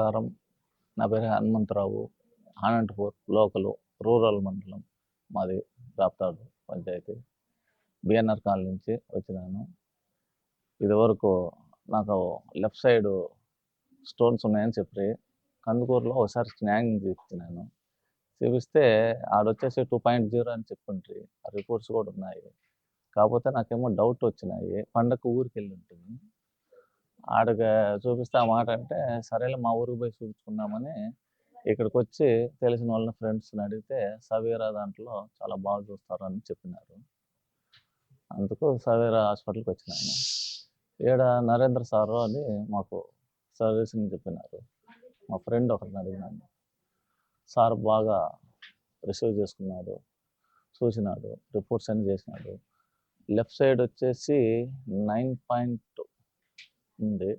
నమస్కారం. నా పేరు హనుమంతరావు. ఆనంతపూర్ లోకలు రూరల్ మండలం మాది రాప్తాడు పంచాయతీ. బిఎన్ఆర్ కాలనీ నుంచి వచ్చినాను. ఇదివరకు నాకు లెఫ్ట్ సైడ్ స్టోన్స్ ఉన్నాయని చెప్పి కందుకూరులో ఒకసారి స్నాగింగ్ చూపించినాను చూపిస్తే ఆడొచ్చేసి టూ పాయింట్ జీరో అని చెప్పండి. ఆ రిపోర్ట్స్ కూడా ఉన్నాయి. కాకపోతే నాకేమో డౌట్ వచ్చినాయి. పండగ ఊరికి వెళ్ళి ఉంటుంది. ఆడకి చూపిస్తే ఆ మాట అంటే సరేలే మా ఊరికి పోయి చూపించుకుందామని ఇక్కడికి వచ్చి తెలిసిన వాళ్ళ ఫ్రెండ్స్ని అడిగితే సవేరా దాంట్లో చాలా బాగా చూస్తారు అని చెప్పినారు. అందుకు సవేరా హాస్పిటల్కి వచ్చినాను ఈడ నరేంద్ర సారు అని మాకు సర్వీసింగ్ చెప్పినారు. మా ఫ్రెండ్ ఒకరిని అడిగినాను సార్ బాగా రిసీవ్ చేసుకున్నాడు చూసినాడు రిపోర్ట్స్ అన్ని చేసినాడు. లెఫ్ట్ సైడ్ వచ్చేసి నైన్ పాయింట్ ఉంది.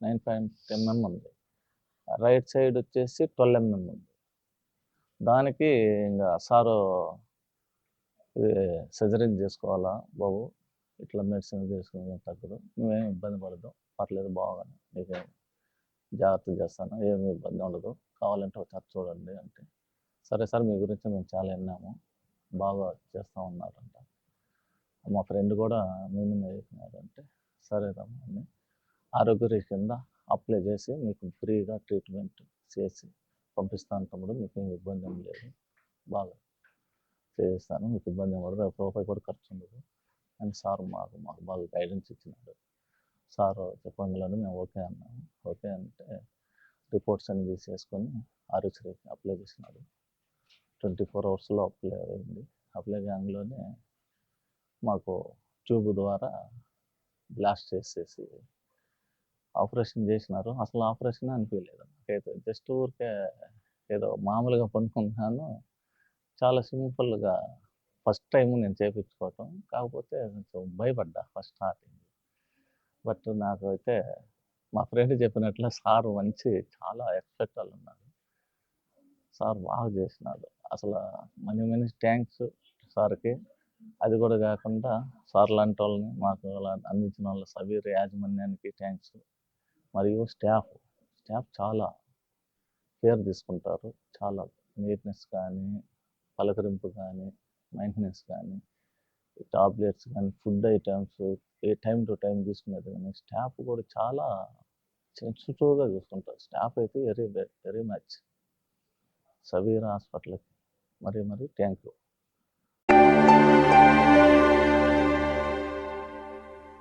నైన్ పాయింట్ ఎంఎం ఉంది. రైట్ సైడ్ వచ్చేసి ట్వెల్వ్ ఎంఎం ఉంది. దానికి ఇంకా సారు సర్జరీ చేసుకోవాలా బాబు? ఇట్లా మెడిసిన్ తీసుకుని తగ్గదు. నువ్వేం ఇబ్బంది పడదు పర్లేదు బాగానే నీకేం జాగ్రత్త చేస్తాను. ఏమి ఇబ్బంది ఉండదు. కావాలంటే ఒకసారి చూడండి అంటే. సరే సార్ మీ గురించి మేము చాలా విన్నాము. బాగా చేస్తూ ఉన్నారంట. మా ఫ్రెండ్ కూడా మేమే మీద సరేదమ్మా సరే అని ఆరోగ్యశ్రీ కింద అప్లై చేసి మీకు ఫ్రీగా ట్రీట్మెంట్ చేసి పంపిస్తాను తమ్ముడు మీకు ఏం ఇబ్బంది ఏం లేదు. బాగా చేస్తాను మీకు ఇబ్బంది ఏం పడదు రూపాయి కూడా ఖర్చు ఉండదు. అని సార్ మాకు మాకు బాగా గైడెన్స్ ఇచ్చినాడు. సార్ చెప్పండి మేము ఓకే అన్నాము. ఓకే అంటే రిపోర్ట్స్ అన్ని తీసేసుకొని ఆరోగ్యశ్రీకి అప్లై చేసినాడు. ట్వంటీ ఫోర్ అవర్స్లో అప్లై అయింది. అప్లై కాగానే మాకు ట్యూబ్ ద్వారా బ్లాస్ట్ చేసేసి ఆపరేషన్ చేసినారు. అసలు ఆపరేషన్ అనిపించలేదు నాకైతే జస్ట్ ఊరికే ఏదో మామూలుగా పనుకున్నాను. చాలా సింపుల్గా ఫస్ట్ టైం నేను చేయించుకోవటం కాకపోతే కొంచెం భయపడ్డా ఫస్ట్ స్టార్టింగ్. బట్ నాకు అయితే మా ఫ్రెండ్ చెప్పినట్లు సార్ మంచి చాలా ఎక్స్పెక్ట్ వాళ్ళు ఉన్నారు. సార్ బాగా చేసినాడు అసలు మనీ మనీ థ్యాంక్స్ సార్కి. అది కూడా కాకుండా సార్ లాంటి వాళ్ళని మాకు అలా అందించిన వాళ్ళ సబీర్ యాజమాన్యానికి థ్యాంక్స్. మరియు స్టాఫ్ స్టాఫ్ చాలా కేర్ తీసుకుంటారు. చాలా నీట్నెస్ కానీ పలకరింపు కానీ మెయింటెనెన్స్ కానీ టాబ్లెట్స్ కానీ ఫుడ్ ఐటమ్స్ ఏ టైం టు టైం తీసుకునేది కానీ స్టాఫ్ కూడా చాలా సెన్సిటివ్గా చూసుకుంటారు స్టాఫ్ అయితే వెరీ వెరీ మచ్. సవీర్ హాస్పిటల్కి. మరీ మరీ థ్యాంక్ యూ.